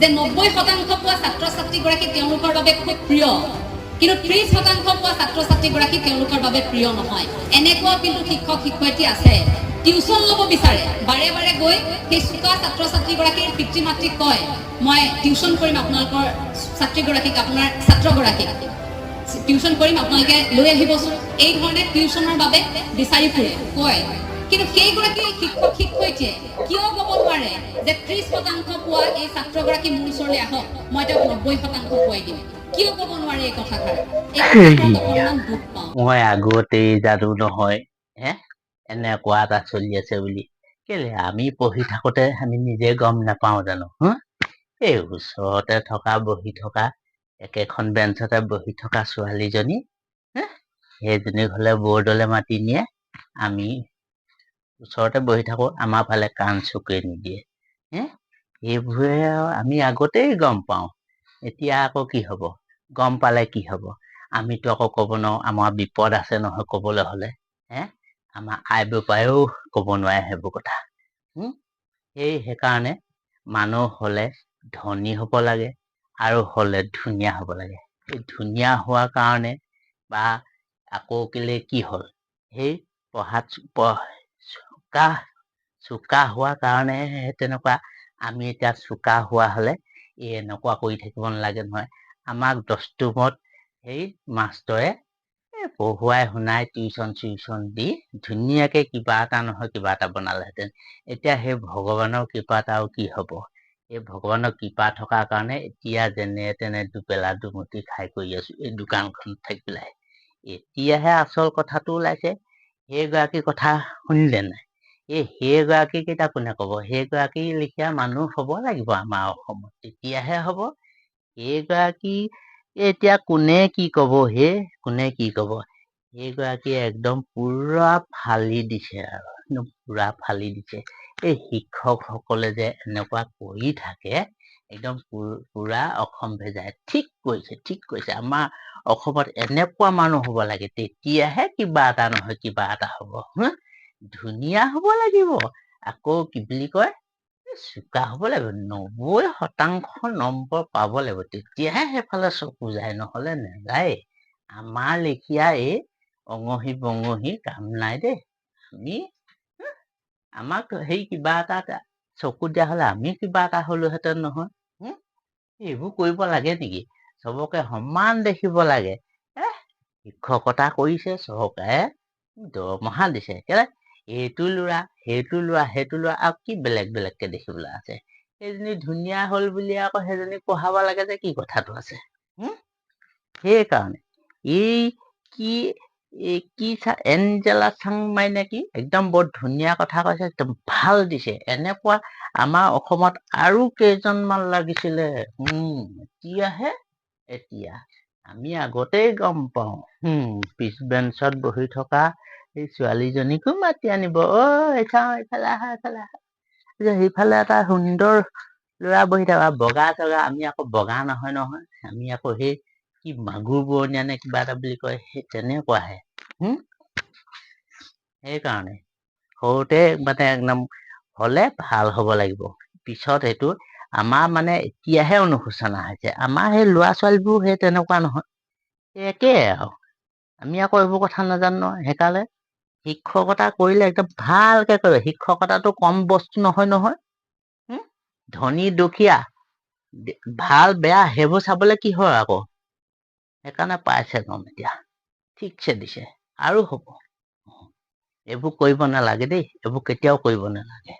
যে নব্বৈ শতাংশ পোৱা ছাত্ৰ ছাত্ৰীগৰাকী তেওঁলোকৰ বাবে খুব প্ৰিয়। কিন্তু ত্ৰিশ শতাংশ পোৱা ছাত্ৰ ছাত্ৰীগৰাকী তেওঁলোকৰ বাবে প্ৰিয় নহয়। এনেকুৱাও কিন্তু শিক্ষক, শিক্ষয়িত্ৰী আছে। টিউচন ল'ব বিচাৰে। বাৰে বাৰে গৈ সেই চোকা ছাত্ৰ ছাত্ৰীগৰাকীৰ পিতৃ মাতৃক কয়, মই টিউচন কৰিম আপোনালোকৰ ছাত্ৰীগৰাকীক, আপোনাৰ ছাত্ৰগৰাকীক। টিউচন কৰিম, আপোনালোকে লৈ আহিবচোন। এই ধৰণে টিউচনৰ বাবে বিচাৰি ফুৰে। কয় কিন্তু সেইগৰাকী শিক্ষক শিক্ষয়িত্ৰীয়ে কিয় ক'ব নোৱাৰে যে ত্ৰিশ শতাংশ পোৱা এই ছাত্ৰগৰাকী মোৰ ওচৰলৈ আহক মই তেওঁক নব্বৈ শতাংশ পোৱাই দিম। কিয় ক'ব নোৱাৰে এই কথাষাৰ? মই আগতেই জানো নহয় হে? এনেকুৱা এটা চলি আছে বুলি। কেলে আমি পঢ়ি থাকোতে আমি নিজে গম নাপাওঁ জানো হা এই ওচৰতে থকা বহি থকা একেখন বেঞ্চতে বহি থকা ছোৱালীজনী সেইজনী ঘৰলে বৰ্ডলে মাতি নিয়ে আমি ওচৰতে বহি থাকো আমাৰ ফালে কাণ চকুৱে নিদিয়ে। হে? এইবোৰে আমি আগতেই গম পাওঁ। এতিয়া আকৌ কি হব? গম পালে কি হব? আমিতো আকৌ ক'ব নোৱাৰো আমাৰ বিপদ আছে নহয় ক'বলৈ হ'লে। হে? আমাৰ আই বোপায়েও ক'ব নোৱাৰে সেইবোৰ কথা। সেই সেইকাৰণে মানুহ হ'লে ধনী হ'ব লাগে আৰু হ'লে ধুনীয়া হ'ব লাগে। এই ধুনীয়া হোৱাৰ কাৰণে বা আকৌ কেলে কি হ'ল? সেই পঢ়াত চোকা চোকা হোৱাৰ কাৰণেহে তেনেকুৱা আমি এতিয়া চোকা হোৱা হ'লে এই এনেকুৱা কৰি থাকিব নালাগে নহয়। আমাক দস্তুমত সেই মাষ্টৰে এই পঢ়ুৱাই শুনাই টিউচন চিউচন দি ধুনীয়াকে কিবা এটা নহয় কিবা এটা বনালেহেঁতেন। এতিয়া সেই ভগৱানৰ কৃপাত আৰু কি হব? এই ভগৱানৰ কৃপা থকাৰ কাৰণে এতিয়া যেনে তেনে দুবেলা দুমুঠি খাই কৰি আছো এই দোকানখনত থাকি পেলাই এতিয়াহে আচল কথাটো ওলাইছে। সেইগৰাকী কথা শুনিলে নাই? এই সেইগৰাকীক এতিয়া কোনে কব? সেইগৰাকী লেখীয়া মানুহ হব লাগিব আমাৰ অসমত। তেতিয়াহে হব। এইগৰাকী এতিয়া কোনে কি কব? হে কোনে কি কব? এইগৰাকীয়ে একদম পুৰা ফালি দিছে আৰু একদম পুৰা ফালি দিছে। এই শিক্ষকসকলে যে এনেকুৱা কৰি থাকে একদম পুৰা অসম ভেজাই। ঠিক কৈছে ঠিক কৈছে। আমাৰ অসমত এনেকুৱা মানুহ হ'ব লাগে তেতিয়াহে কিবা এটা নহয় কিবা এটা হ'ব। হা ধুনীয়া হ'ব লাগিব। আকৌ কি বুলি কয় চোকা হ'ব লাগিব নব্বৈ শতাংশ নম্বৰ পাব লাগিব। তেতিয়াহে সেইফালে চকু যায় নহলে নাযায় আমাৰ লেখীয়া এই অঙহী বঙহী কাম নাই দেই। আমি আমাক সেই কিবা এটা চকু দিয়া হলে আমি কিবা এটা হলোহেঁতেন নহয়? এইবোৰ কৰিব লাগে নেকি? চবকে সমান দেখিব লাগে। এ শিক্ষকতা কৰিছে চৰকাৰে দৰমহা দিছে। কেলে এইটো ল'ৰা সেইটো ল'ৰা সেইটো ল'ৰা আৰু কি বেলেগ বেলেগকে দেখিবলৈ আছে। সেইজনী ধুনীয়া হল বুলি আকৌ সেইজনীক পঢ়াব লাগে যে কি কথাটো আছে। সেইকাৰণে। এই কি এই কি চা এঞ্জেলা চাংমাই নেকি একদম বৰ ধুনীয়া কথা কৈছে একদম ভাল দিছে। এনেকুৱা আমাৰ অসমত আৰু কেইজনমান লাগিছিলে। এতিয়াহে এতিয়া আমি আগতেই গম পাওঁ। পিছ বেঞ্চত বহি থকা এই ছোৱালীজনীকো মাতি আনিব। অ চাওঁ এইফালে আহা এইফালে আহা। সেইফালে এটা সুন্দৰ ল'ৰা বহি থকা বগা চগা আমি আকৌ বগা নহয় নহয়। আমি আকৌ সেই কি মাগুৰ বৰণীয়া নে কিবা এটা বুলি কয় সেই তেনেকুৱাহে। সেইকাৰণে। সৰুতে মানে একদম হলে ভাল হ'ব লাগিব। পিছত সেইটো আমাৰ মানে এতিয়াহে অনুশোচনা হৈছে। আমাৰ সেই ল'ৰা ছোৱালীবোৰ সেই তেনেকুৱা নহয়। সেই একেই আৰু। আমি আকৌ এইবোৰ কথা নাজানো নহয়। সেইকাৰণে শিক্ষকতা কৰিলে একদম ভালকে কৰিব। শিক্ষকতাটো কম বস্তু নহয় নহয়। ধনী দুখীয়া ভাল বেয়া সেইবোৰ চাবলে কি হয় আকৌ? সেইকাৰণে পাইছে গম এতিয়া। ঠিকছে দিছে। আৰু হ'ব। এইবোৰ কৰিব নালাগে দেই। এইবোৰ কেতিয়াও কৰিব নালাগে।